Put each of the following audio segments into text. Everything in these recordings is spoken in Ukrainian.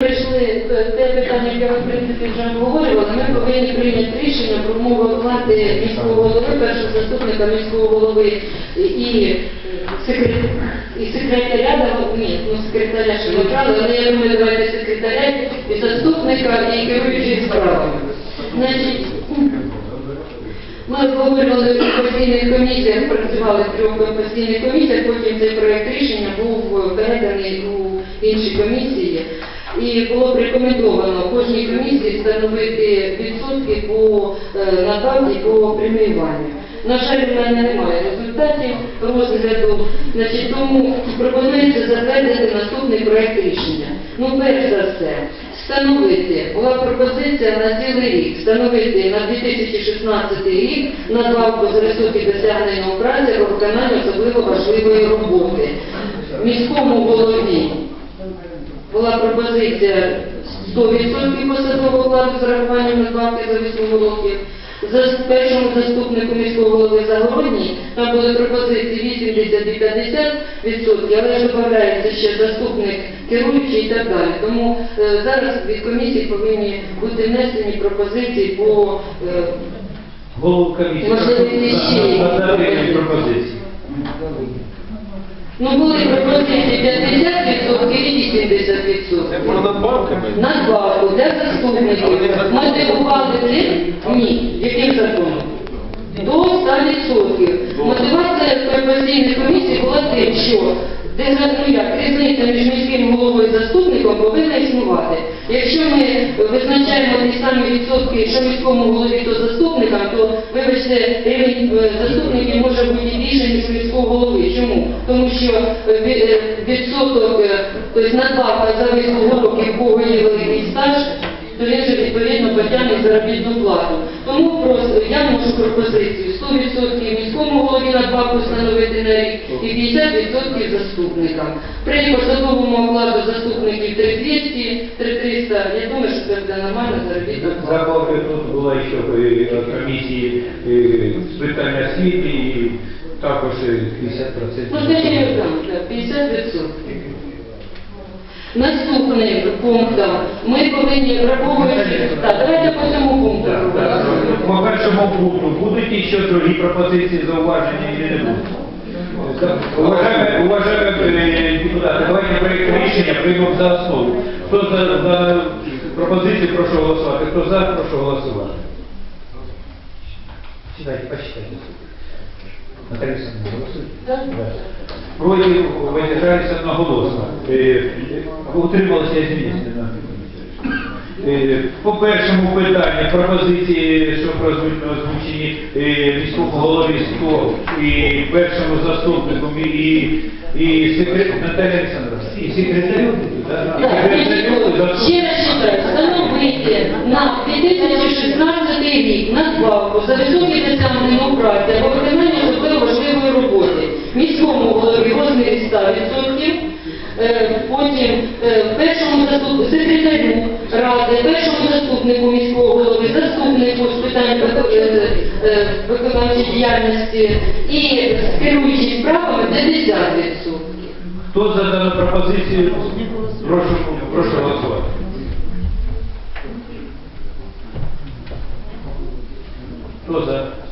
Прийшли е, те питання, яке ви в принципі вже обговорювали. Ми повинні прийняти рішення про оплати міського голови, першого заступника міського голови і секретаря, і секретаря, ні, ну секретаря ще не брали, але я думаю, давайте секретаря і заступника і керуючий справами. Ми обговорювали в постійних комісіях, працювали в трьох постійних комісіях, потім цей проект рішення був переданий у інші комісії. І було рекомендовано кожній комісії встановити відсотки по е, надбавці по преміюванню. На жаль, в мене немає результатів розгляду, значить, тому пропонується затвердити наступний проект рішення. Ну, перш за все, встановити, була пропозиція на цілий рік, встановити на 2016 рік надбавку за високі досягнення праці про виконання особливо важливої роботи. Міському голові була пропозиція 100% посадового окладу з урахуванням надбавки за 8 років. За першому заступнику міського голови Загородній там були пропозиції 80 і 50 відсотків, але ж додається ще заступник керуючий і так далі. Тому е, зараз від комісії повинні бути внесені пропозиції по е, Голову комісії. Можливо, ще пропозиції. Ну були пропозиції 50% і 80%. Це про надбавками? надбавку для заступників мотивували цим? Ні. Яким законом? До 100%. Мотивація професійної комісії була тим, що ну різниця між міським головою і заступником повинна існувати. Якщо ми визначаємо ті самі відсотки, що міському голові, то заступникам, то, рівень е, заступників може бути більше, ніж міського голови. Чому? Тому що е, ві- е, відсоток, е, тобто надбавка за вислугу років, в кого є великий стаж, то він же відповідно потягне заробітну плату. Тому просто я можу пропозицію 100% міському голові надбавку встановити на рік і 50% заступникам. При посадовому окладу заступників 3200, 3300, я думаю, що це буде нормальна заробітна плата. Забавка тут була ще е, комісії е, з питання освіти і також е, 50%. Ну, це я так, 50%. Наступним пунктом ми повинні враховуючи... Так, давайте по цьому пункту. По першому пункту будуть ще другі пропозиції, зауваження чи не будуть? Уважаємо, уважаємо е, депутати, давайте проєкт рішення приймемо за основу. Хто за, за пропозицію, прошу голосувати. Хто за, прошу голосувати. Читайте, почитайте. Наталія. Так? Проти воздержались одноголосно. Е, Утрималося я звісно. Е, По першому питанню пропозиції, що прозвучно озвучені е, міському голові СТО і першому заступнику і, і секретарю Наталія Олександровна, і секретарю, да? Ще раз читаю. Встановити на 2016 рік надбавку за високі досягнення у праці або виконання особливо важливої роботи міському голові в розмірі 100%, е, потім е, першому заступнику, секретарю ради, першому заступнику міського голови, заступнику з питань е, виконавчої діяльності і керуючим справами 50%. Хто за дану пропозицію? Прошу, прошу голосувати. Хто за?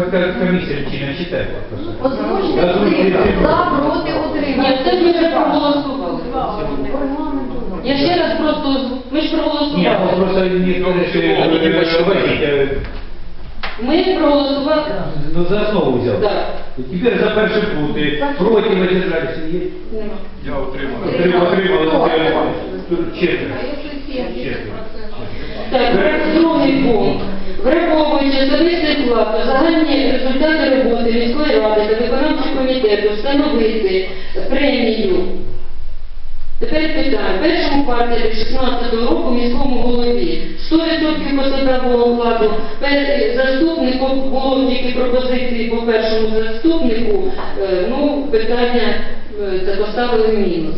Комісія чи не читає. Озвучте цифри. За, проти, Ні, це ми вже проголосували. Я ще раз просто, ми ж Ні, ну проголосували. просто ще Ні, не. Ми проголосували. Ну за основу взяв. Так. Тепер за перший пункт. Проти воздержалися є? Нема. Я отримав. Отримали. Тут четверо. Так, вра- другий пункт. Враховуючи особистий вклад загальні результати роботи міської ради та виконавчого комітету встановити премію. Тепер питання. Першому кварталі 16 року міському голові 100% посадового окладу. Пер- Заступнику було тільки пропозиції по першому заступнику. Е, Ну, питання е, поставили в мінус.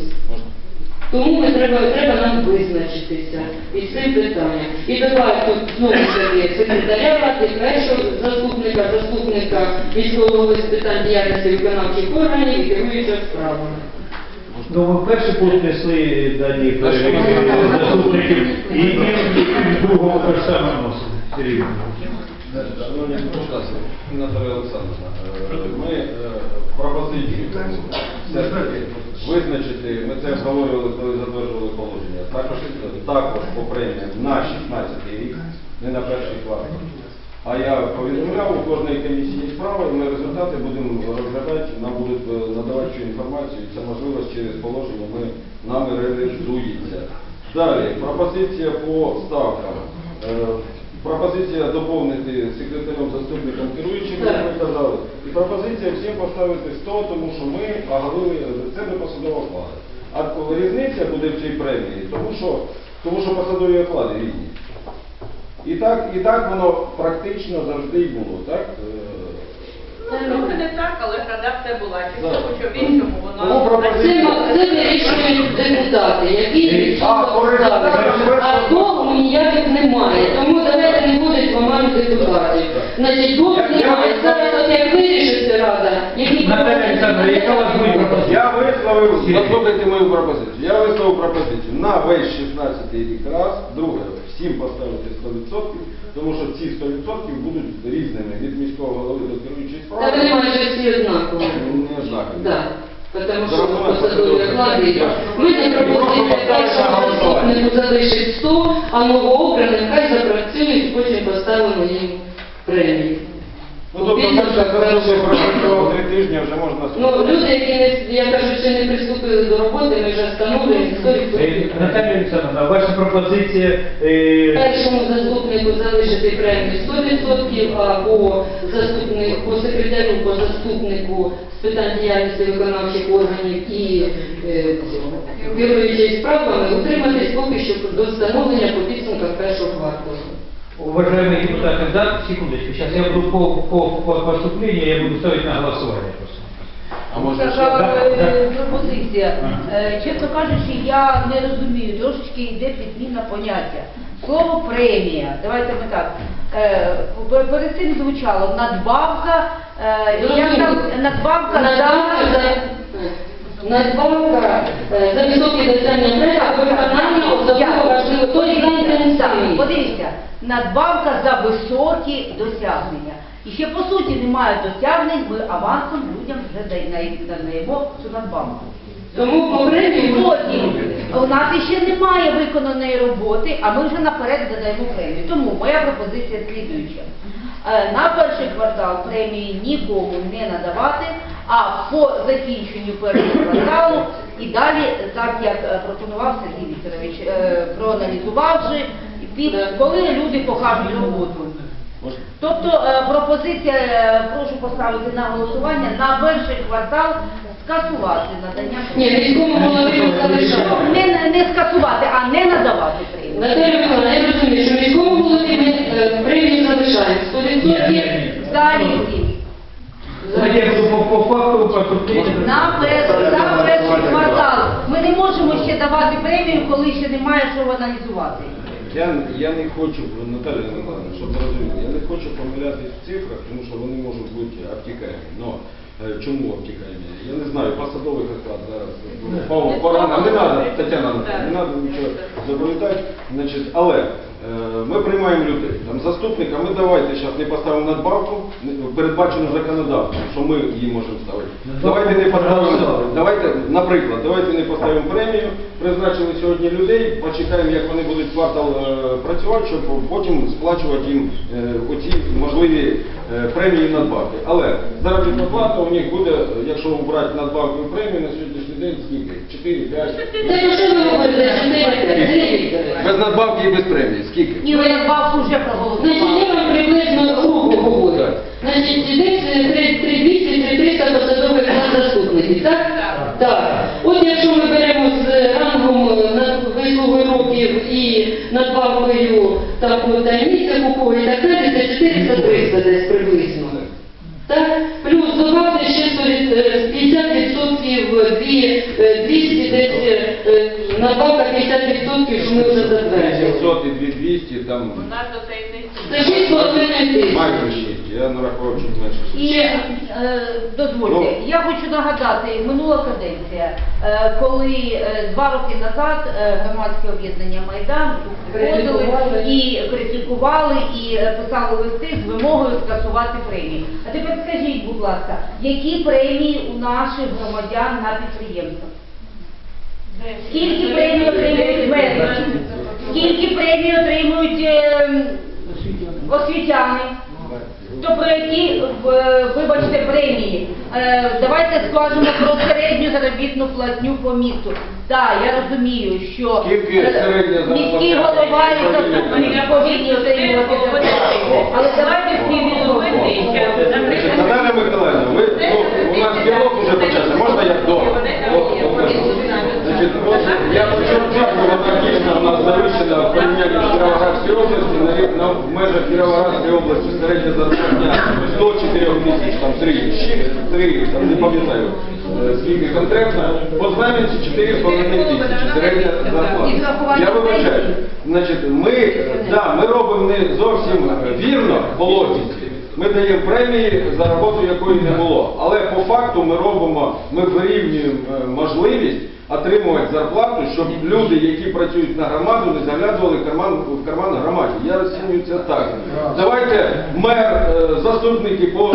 Тому ми треба, треба нам визначитися із цим питанням. І давай тут знову ж таки секретаря ради, першого заступника, заступника міського голови з питань діяльності виконавчих органів і керуючого справами. Ну, ми перший пункт несли дані заступників, і ми в другому те ж саме вносили. Шановні Наталія Олександровна, е, ми е, пропозицію все-таки визначити, ми це обговорювали, коли затверджували положення, також, також по преміям на 16 рік, не на перший квартал. А я повідомляв у кожної комісії справи, ми результати будемо розглядати, нам будуть е, надавати цю інформацію, і це можливість через положення ми, нами реалізується. Далі, пропозиція по ставкам. Е, Пропозиція доповнити секретарем заступником керуючим, як ви казали. І пропозиція всім поставити 100, тому що ми оголили, це не посадова оклада. А різниця буде в цій премії, тому що, тому що посадові оклади різні. І так, і так воно практично завжди було, так? Е, Трохи не так, але градація була. Чи в тому, що в іншому Тому вона... пропозиція- Це, це вирішують депутати, які ставлять. А догму ніяких немає. Тому давайте не будуть ламати депутатів. Значить, я- немає. Зараз от як вирішиться рада, які Наталя Олександровна, яка у вас буде пропозиція? Я висловив, послухайте мою пропозицію. Я висловив пропозицію на весь 16 рік раз, друге, всім поставити 100%, тому що ці 100% будуть різними від міського голови до керуючої Та вони майже всі однакові. Не однакові. Да. Тому що Зрозуміло, посадові посадові. Ми не пропустимо пропозиція поставити на першому голосування. заступнику залишить 100, а новообраним хай запрацюють, потім поставимо їм премії. Ну, тобто, Підсумках вже першого три тижні, вже можна Ну, люди, які не, я кажу, ще не приступили до роботи, ми вже встановлюємо Е, 100%. Наталія Олександровна, ваша пропозиція е, Першому заступнику залишити премію 100%, а по заступнику, по секретарю, по заступнику з питань діяльності виконавчих органів і е, керуючої справами утриматись поки що до встановлення по підсумках першого кварталу. Уважаемые депутаты, да, секундочку, сейчас я буду по, по, по поступлению, я буду ставить на голосование просто. А може ще? Така Да, е, пропозиція. Е, Чесно кажучи, я не розумію, трошечки йде підміна поняття. Слово премія, давайте ми так. е, пер- Перед цим звучало надбавка, е, як там надбавка Надбавка за за надбавка е, за високі досягнення проекту виконання особливо важливо, то і Так. Подивіться, надбавка за високі досягнення. І ще по суті немає досягнень, ми авансом людям вже надаємо цю надбавку. Тому Потім у нас ще немає виконаної роботи, а ми вже наперед задаємо премію. Тому моя пропозиція слідуюча. Е, На перший квартал премії нікому не надавати, а по закінченню першого кварталу і далі, так як е, пропонував Сергій Вікторович, е, проаналізувавши, під, коли люди покажуть роботу. Тобто е, пропозиція, прошу поставити на голосування, на перший квартал скасувати надання Ні, голові не, не скасувати, а не надавати премію. Наталя Миколаївна, я розумію, що міському голові ми премію залишаємо. Ні, ні, ні. Далі На перший квартал. Ми не можемо ще давати премію, коли ще немає що аналізувати. Я, я не хочу, Наталя Миколаївна, щоб ви розуміли, я не хочу помилятись в цифрах, тому що вони можуть бути обтікаємі. Но е, чому обтікаємі? Я не знаю, посадових оклад зараз. ну, по- Погано, не треба, Тетяна, не треба нічого заплітати. Значить, але ми приймаємо людей. Там заступника, ми давайте зараз не поставимо надбавку, передбачену законодавством, що ми її можемо ставити. Давайте не поставимо, давайте, наприклад, давайте не поставимо премію, призначили сьогодні людей, почекаємо, як вони будуть квартал е, працювати, щоб потім сплачувати їм е, оці можливі е, премії і надбавки. Але заробітна плата у них буде, е, якщо брати надбавку і премію на сьогоднішній день, скільки? 4, 5? Та про що ви говорите, що не Сергій Вікторович? Без надбавки і без премії, скільки? Ні, ви надбавку вже Значить, проголосували. я вам приблизно говорю. Значить, десь 3200-3300 посадових на заступників, так? Так. От якщо ми беремо з рангом е, над вислугою років і надбавкою та купою і так далі, це 400-300 десь приблизно. Ще 100 від- е, 50% дві, е, 200 десь е, е, Надбавка 50%, що ми вже затвердили. 700 і 2200, там У нас до цієї Це 6,5 тисяч. майже 6, я нарахував чуть менше. І е, дозвольте, Ну. я хочу нагадати, минула каденція, е, коли е, два роки назад е, громадське об'єднання Майдан виходили Критикували. і критикували, і е, писали листи з вимогою скасувати премії. А тепер скажіть, будь ласка, які премії у наших громадян на підприємствах? Скільки премій отримують медики? Скільки премій отримують е, освітяни? То про які, вибачте, премії? Е, давайте скажемо про середню заробітну платню по місту. Так, я розумію, що Скільки е, середня заробітна міський голова і заступники повинні отримувати зарплату. Але давайте співвідносимо. Наталя Миколаївна, ви, ну, у нас діалог вже почався, можна я до? От, от, от, я цифру, вона дійсно у нас завищена в порівнянні з Кіровоградською областю, на, в межах Кіровоградської області середня зарплатня до 4 тисяч, там 3, 3, там не пам'ятаю, е, скільки конкретно, по Знам'янці 4,5 тисячі, середня зарплата. Я вибачаю, значить, ми, да, ми робимо не зовсім вірно по логіці, ми даємо премії за роботу, якої не було. Але по факту ми робимо, ми вирівнюємо е, можливість отримувати зарплату, щоб люди, які працюють на громаду, не заглядували в карман, в карман громаді. Я розцінюю це так. Давайте мер, е, заступники, по,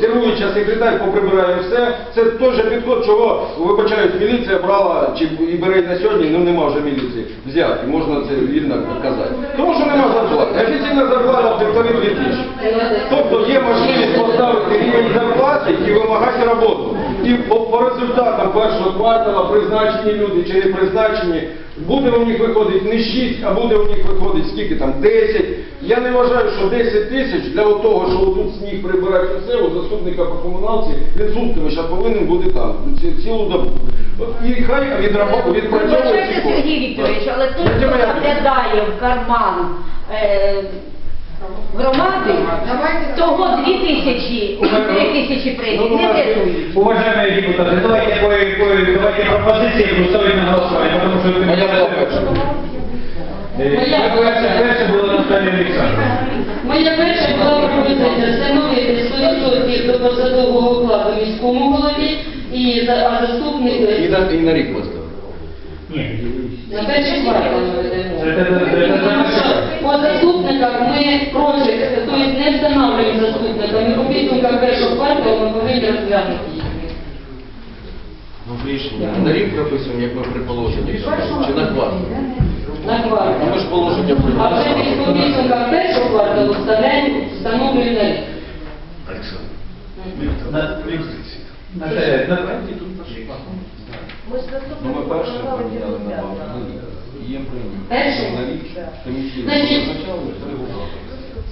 керуюча секретар поприбирає все. Це теж підход, чого вибачають, міліція брала чи і бере на сьогодні, ну нема вже міліції взятки, можна це вільно казати. Тому що нема зарплати. Офіційна зарплата півтори дві тисячі. Тобто є можливість поставити рівень зарплати і вимагати роботу. І по, по результатам першого квартала призначені люди чи не призначені, буде у них виходить не 6, а буде у них виходить скільки там 10. Я не вважаю, що 10 тисяч для того, що тут сніг прибирати все, у заступника по комуналці, він сутками повинен бути там ці- цілу добу. І хай відрабо- відпрацьовує ці Вибачайте, кошти. Сергій Вікторович, але той, хто заглядає в карман е, громади, того дві тисячі, три тисячі премій Ну, не врятують. Уважаемые депутаты, давайте, по, по, давайте пропозиции поставить на голосование, потому что это... Моя була перша. Е, Перше, перше було Наталія Олександровна. Моя перша була пропозиція встановити 100% до посадового окладу міському голові і за- а заступник І на, і на рік поставили. Ні, на перший квартал ми ведемо. По заступниках ми проти, тобто не встановлюємо заступника. Ми по підсумкам першого кварталу ми повинні розглянути їх. Ну, рішення. На рік прописуємо, як ми при положенні чи на квартал? На Ну, квартал. Ми ж положення А вже по підсумкам першого кварталу вставляємо, встановлюємо на рік. на, Наталя, на, Ну, ми перше поміняли на банк. Є прийняли. Перший? На комісії Значить, визначали, що.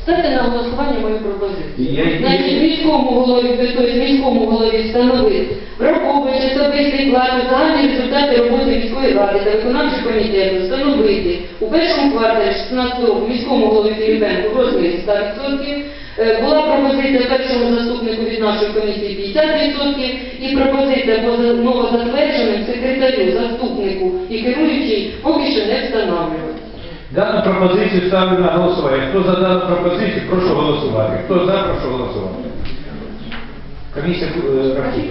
Ставте на голосування мою пропозицію. Я- Значить, міському голові, тобто міському голові встановити, враховуючи особистий вклад у загальні результати роботи міської ради та виконавчого комітету, встановити у першому кварталі 16 року міському голові Філіпенку в розмірі 100%, Е, була пропозиція першому заступнику від нашої комісії 50% і пропозиція по за- новозатвердженим секретарю, заступнику і керуючий поки що не встановлювати. Дану пропозицію ставлю на голосування. Хто за дану пропозицію, прошу голосувати. Хто за, прошу голосувати. Комісія е, рахує.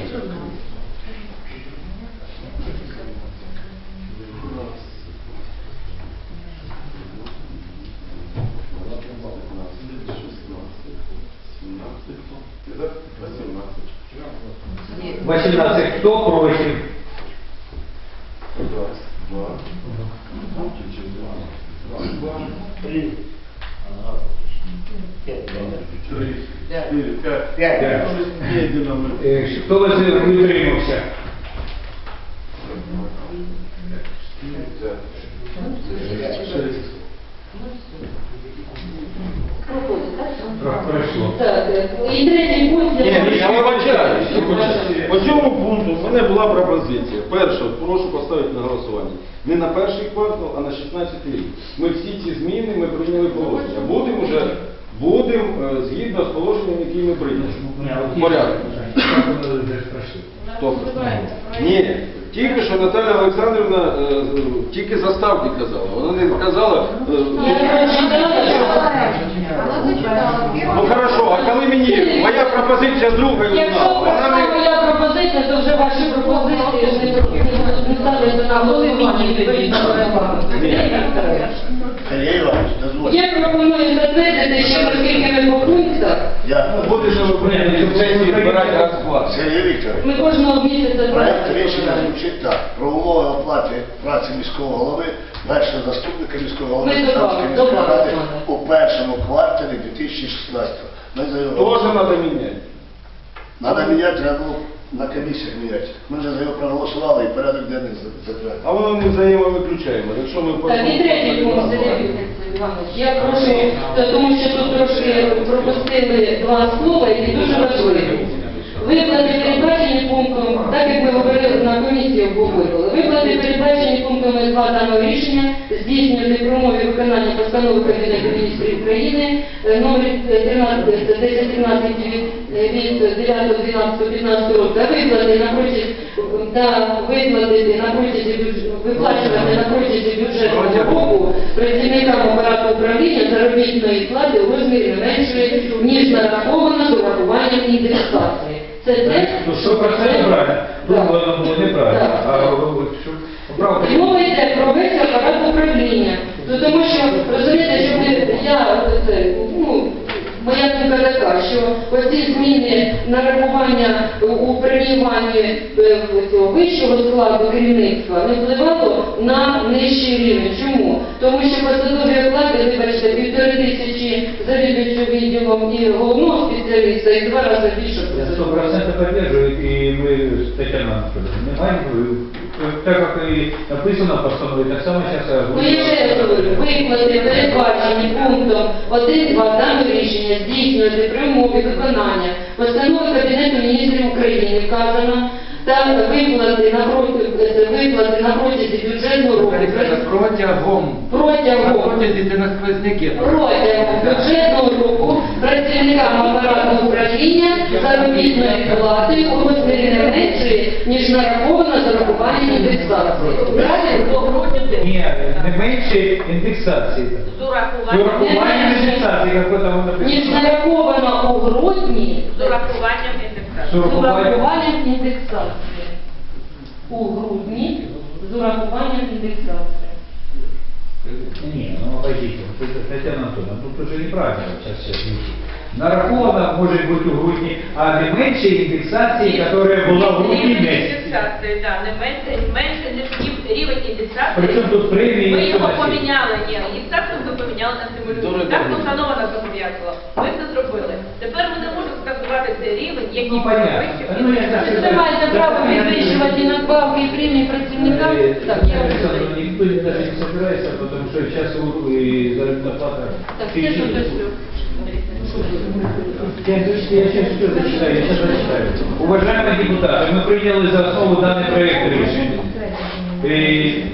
Восемнадцать. Кто против? Пять. Е, Хто вас утримався? Проходить, так? Про- Пройшло. Так, е, і третій пункт. Ні, ні, я вибачаюсь. Вибачаю. По цьому пункту в мене була пропозиція. Перше, прошу поставити на голосування. Не на перший квартал, а на 16 рік. Ми всі ці зміни ми прийняли положення. Будемо вже Будемо е, згідно з положенням, які ми прийняли. В порядку. Ні, тільки що Наталя Олександрівна е, тільки заставки казала. Вона не казала. Ну хорошо, а коли мені моя пропозиція друга вона не. Пропозиція, то вже ваші пропозиції ж не не ставляться на голосування відповідно до регламенту. Сергій Іванович, дозвольте. Я пропоную затвердити ще оскільки ми по пунктах. Я Будеш прийняти в сесії збирати розклад. Сергій Вікторович, Ми кожного місяця проект рішення звучить так. Про умови оплати праці міського голови, першого заступника міського голови Ми Полтавської добавимо, міської ради у першому кварталі 2016 Ми за його Тоже треба міняти. Надо міняти, треба було на комісіях міняти. Ми вже за його проголосували і порядок денний за- затвердили. А воно не взаємовиключаємо. Якщо ми Так, пункт, Іванович. Я прошу, тому що тут трошки пропустили два слова, які дуже важливі. Виплати передбачені пунктом, так як ми говорили на комісії обговорювали, виплати передбачені пунктами 2 даного рішення здійснювати при умові виконання постанови Кабінету міністрів України е, номер 13 1013 від е, від 9.12.15 року та виплати на протязі та виплатити на протязі виплачувати на протязі бюджетного року працівникам апарату управління заробітної плати у розмірі не меншої, ніж нараховано з урахуванням індексації. Це те, Ну, що про це неправильно? Ну, було неправильно. Мова йде про весь управління. Ну, тому що, розумієте, що ми, я, це, ну, моя думка така, що оці зміни нарахування у преміюванні е, цього вищого складу керівництва не впливало на нижчий рівень. Чому? Тому що посадові оклади, вибачте, півтори тисячі завідувачів відділом і головного спеціаліста, і два рази більше. Я сто процентов поддерживаю, и мы с Татьяной Анатольевной понимаем, так как и написано в постанове, так само сейчас Ну, я ще раз говорю, виплати передбачені пунктом 1.2 даного рішення здійснювати при умові виконання постанови Кабінету міністрів України вказано та виплати на проти виплати на протязі бюджетного року Протягом. протягом Протязі це на сквозняки. протягом бюджетного року працівникам апарату управління заробітної плати у розмірі не меншої, ніж нараховано за рахуванням індексації. Нет, не меньше индексации. З урахуванням, індексації, як там ніж нараховано у грудні з урахуванням індексації. з урахуванням індексації. У грудні з урахуванням індексації. Не, ну пойдите, Татьяна Анатольевна, тут уже неправильно сейчас все. Нараховано может быть у грудні, а не менше індексації, которая була в грудні місяці. індексації, да, не менше, менше рівень індексації. Причому тут премії Ми його поміняли, ні, індексацію ми поміняли на стимулювання. Так постанова нас зобов'язувала. Ми це зробили. Тепер ми не можемо скасувати цей рівень, який Ну, понятно. Ну, я так- Ви маєте права підвищувати надбавки і премії працівникам? Так, я розумію. никто не даже не собирается, потому что сейчас и заработная плата. Так, все, що. Я, я сейчас все зачитаю, я сейчас зачитаю. Уважаемые депутаты, мы приняли за основу данный проект решения. И,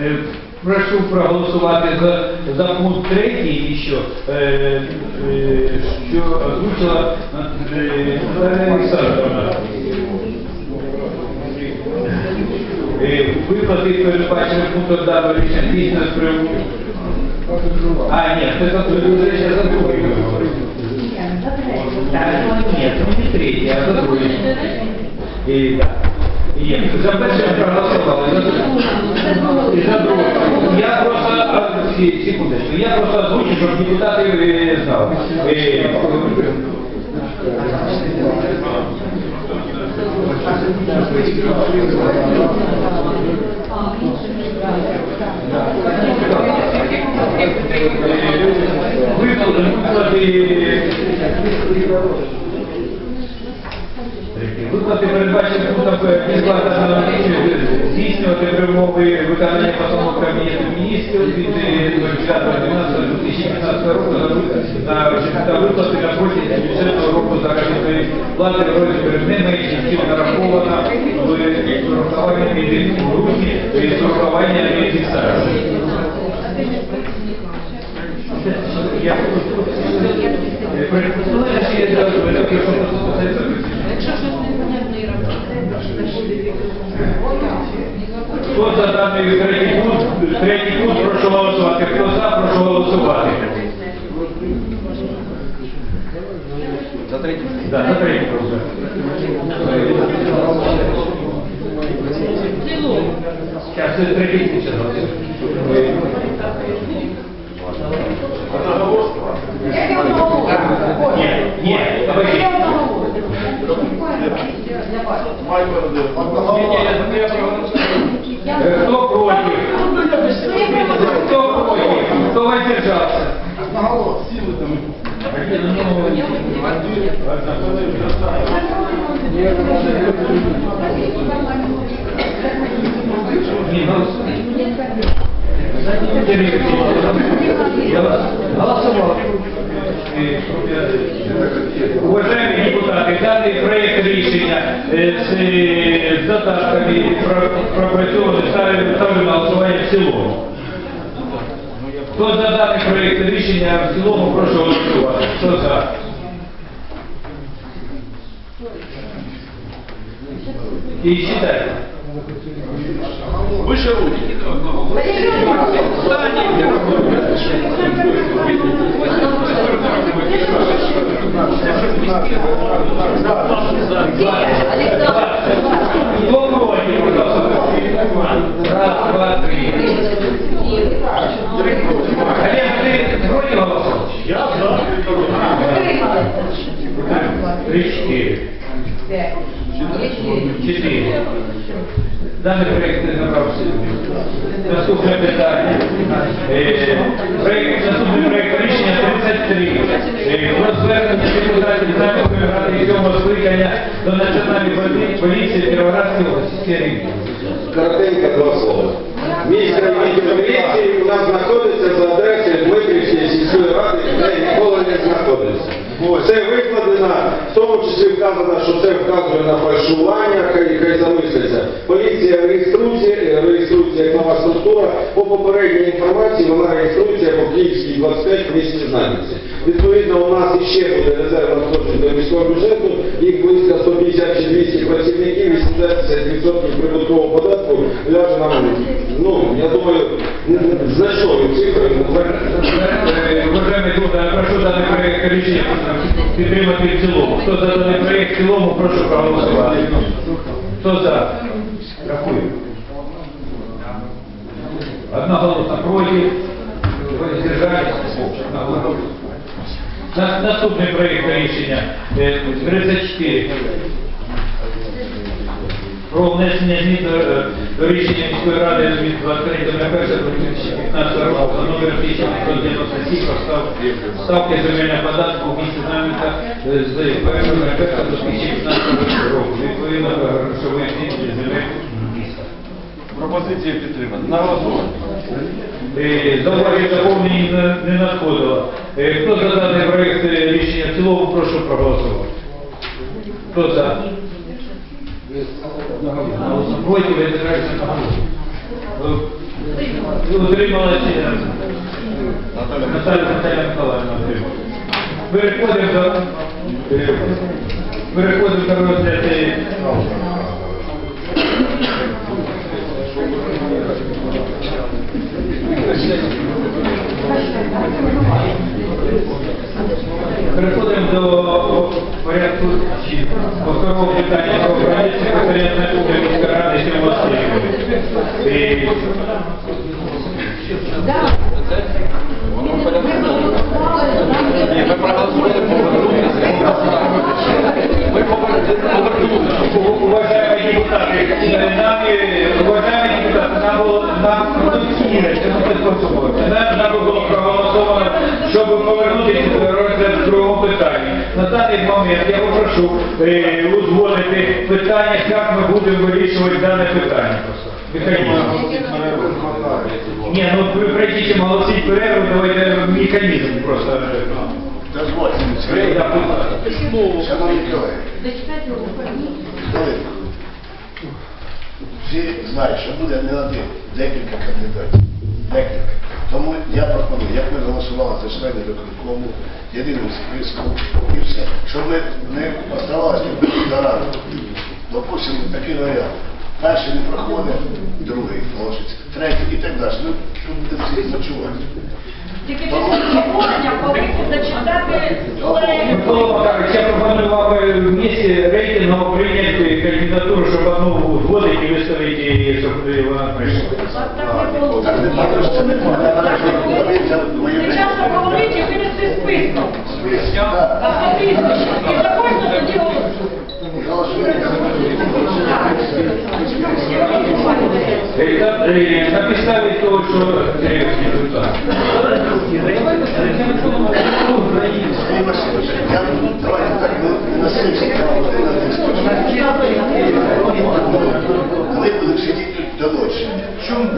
е, прошу проголосувати за, за пункт третій ще, е, е, що озвучила е, Наталія Олександровна. Е, Виплати передбачені пунктом даного рішення дійсно спряму. а, це за вже ще за ми говоримо. Ну, не третій, а за другий. І, так. Ні, за перше проголосували, за другий. І за другий. Я просто, секундочку, я просто озвучу, щоб депутати е, знали. Е, Виплати передбачені пунктом підкладено здійснювати вимоги виконання постановок Кабінету міністрів від 2012-2015 року на виплати на протязі бюджетного року заробітної плати не менше, ніж нараховано в урахуванні від грудні з урахуванням. Це Якщо щось непонятно і робити, Хто за даний третій пункт, третій пункт, прошу голосувати. Хто за, прошу голосувати. За третій пункт? Так, за третій пункт. Зараз третій пункт. Хто проти? Хто проти? Хто воздержався? Ні. Я вас голосовал. Уважаемые депутаты, даний проект рішення е, з е, з додатками пропрацьований ставлю на голосування в цілому. Хто за даний проект рішення в цілому, прошу голосувати. Хто за? І читайте. Вище руки. Против? Раз, два, три. Олег, ты против голосовал? Я за. Три, четыре. Чотири. Даний проєкт не набрався. Наступне питання. Е, Проєкт, наступний проєкт рішення 33. Е, Про звернення депутатів Заміської ради сьомого скликання до Національної поліції Кіровоградської області. Сергій. Коротенько два слова. Місце міліції у нас знаходиться за адресою Дмитрівської сільської ради, де ніколи не знаходився. Це викладено, в тому числі вказано, що це вказує на фальшування, хай, хай По попередній інформації вона реєструється по Київській 25 в місті Знам'янці. Відповідно, у нас іще буде резерв надходжень до міського бюджету, їх близько 150 чи 200 працівників, 80% прибуткового податку ляже на мене. Ну, я думаю, значної цифри. Е, Уважаемый депутат, прошу даний проєкт рішення підтримати в цілому. Хто за даний проєкт в цілому, прошу проголосувати. Хто за? Одноголосно проти. Воздержались. Наступний проєкт рішення е, 34. Про внесення змін е, до рішення міської ради від 23.01.2015 року за номером 1597 про став- ставки земельного податку в місті Знам'янка е, з 1.01 до 2015 року. Відповідно до грошової зміни земель міста. Пропозиції підтримати. На голосування. Е, Зауваження доповнень не- надходило. Е, Хто за даний проєкт е, рішення в цілому, прошу проголосувати. Хто за? Проти, визирається на Утрималася Наталя Наталя Миколаївна. переходимо до розгляду. Переходимо до порядку повторного питання про обрання секретаря міської ради скликання. Ні, ми проголосували Уважаемые депутаты, э, нам, э, уважаемые депутаты, нам було нам доцільно, це не способно. Нам нам було проголосовано, щоб повернутися до розгляду другого питання. На даний момент я попрошу е, узгодити питання, як ми будемо вирішувати дане питання. просто. Механізм. Ні, ну ви прежде чим оголосити перерву, давайте механізм просто. е, Дозвольте, Я питаю. шановні колеги. Всі знаєш, що буде не один, декілька кандидатів. Декілька. Тому я пропоную, як ми голосували за членів виконкому, єдиним списком і все, щоб ми не оставалися до ради. Допустимо, такий варіант. перший не проходить, другий положиться, третій і так далі. Ну, щоб буде всі ночувати. Тільки після обговорення повинні зачитати колеги. Микола Макарович, я пропоную вам е, в місті рейтингово прийняти кандидатуру, щоб одну узгодити і виставити, щоб е, вона прийшла. Так не Не часто говорить і винести. І за кожну тоді голосуємо. На підставі того, що е, депутат. Сергій Васильович, я давайте так не- не на сесії, я буду на дискусії. Ми будемо сидіти до. Чому?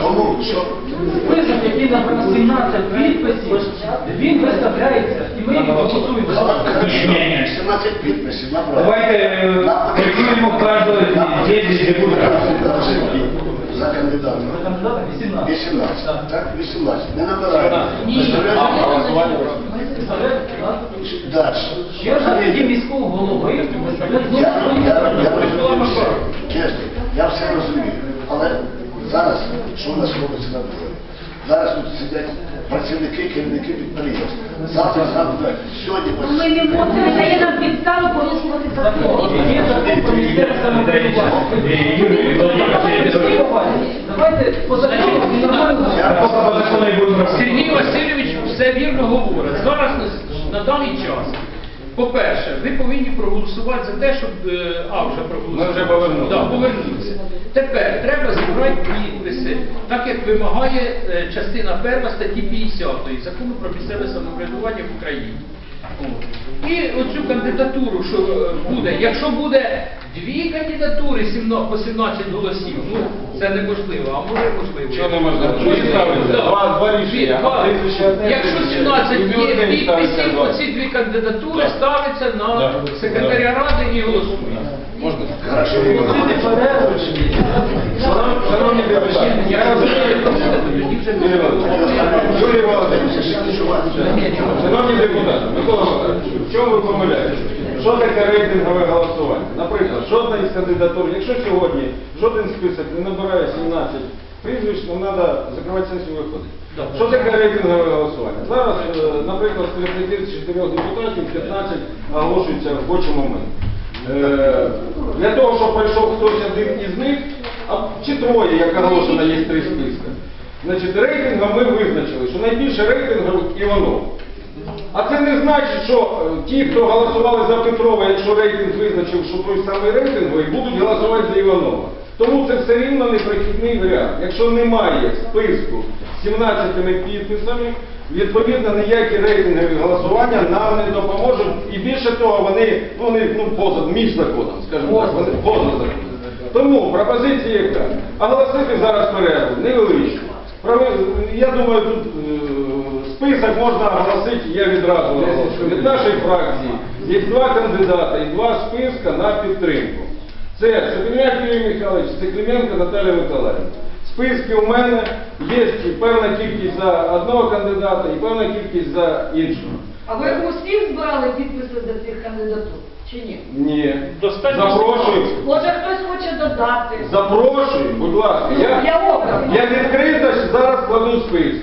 Тому що Список, який набрав 17 підписів, він виставляється, і ми його голосуємо. Ні-ні-ні. 17 підписів набрали. Давайте почуємо кожного здесь депутата. За кандидата. Кандидата 18. 18, так? 18. Не набираємо. Далі. Ще ж тоді міського голови виставляють я все розумію. Але зараз, що у нас робиться на дворі? Зараз тут сидять працівники, керівники підприємств. Завтра, завтра, сьогодні, Ми не можемо, не дає нам підстави порушувати закон. Е, Давайте по закону нормально. Сергій Васильович все вірно говорить. Зараз на, на даний час. По-перше, ви повинні проголосувати за те, щоб е, а вже проголосували. Ми вже повернулися. Да, повернулися. Тепер треба зібрати підписи, так як вимагає е, частина перша статті 50 закону про місцеве самоврядування в Україні. І оцю кандидатуру, що е, буде, якщо буде дві кандидатури по 17 голосів, ну це неможливо, а може можливо. Що неможливо? Два- два рішення, Два. Якщо 17 є підписів, оці дві кандидатури ставиться ставляться на секретаря ради і голосують. Можна? Хорошо. Шановні депутати, я розумію. Юрій Володимирович, Шановні депутати, Микола Михайлович, в чому ви помиляєтесь? Що таке рейтингове голосування? Наприклад, жодна із кандидатур, якщо сьогодні жоден список не набирає 17 прізвищ, то треба закривати сесію виходити. Що таке рейтингове голосування? Зараз, наприклад, з 34 депутатів 15 оголошується в робочий момент. Для того, щоб пройшов хтось один із них, а чи троє, як оголошено, є три списка. Значить, рейтингом ми визначили, що найбільше рейтингів Іванов. А це не значить, що е, ті, хто голосували за Петрова, якщо рейтинг визначив, що той самий рейтинговий, будуть голосувати за Іванова. Тому це все рівно непрохідний варіант. Якщо немає списку з 17 підписами, відповідно ніякі рейтингові голосування нам не допоможуть. І більше того, вони, ну, вони ну, поза між законом, скажімо так, вони поза законом. Тому пропозиція яка? Оголосити зараз перерву, невеличку. Я думаю, тут е, список можна оголосити, я відразу оголошую. Від нашої фракції є два кандидати і два списка на підтримку. Це Соколяк Юрій Михайлович, це Клименко Наталія Миколаївна. Списки у мене є певна кількість за одного кандидата і певна кількість за іншого. А ви усіх збирали підписи за цих кандидатур? Чи ні? Ні. Достатньо Запрошую. Може хтось хоче додати? Запрошую, будь ласка. Я, Я я відкрито зараз кладу списки.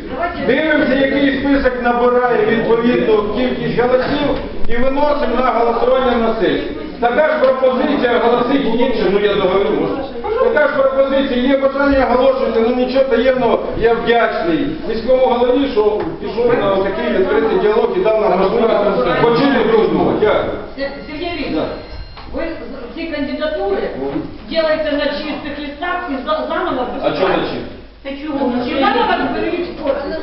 Дивимося, який список набирає відповідну кількість голосів і виносимо на голосування на сесію. Така ж пропозиція оголосить інше, ну я договорю. Така ж пропозиція, є бажання оголошувати, ну нічого таємного, я вдячний міському голові, що пішов на такий відкритий діалог і дав нам можливість почути друг. Дякую вы, Да. вы все кандидатуры делаете на чистых листах и заново... А чому чим? Та чого? Чи заново перевірити кожен?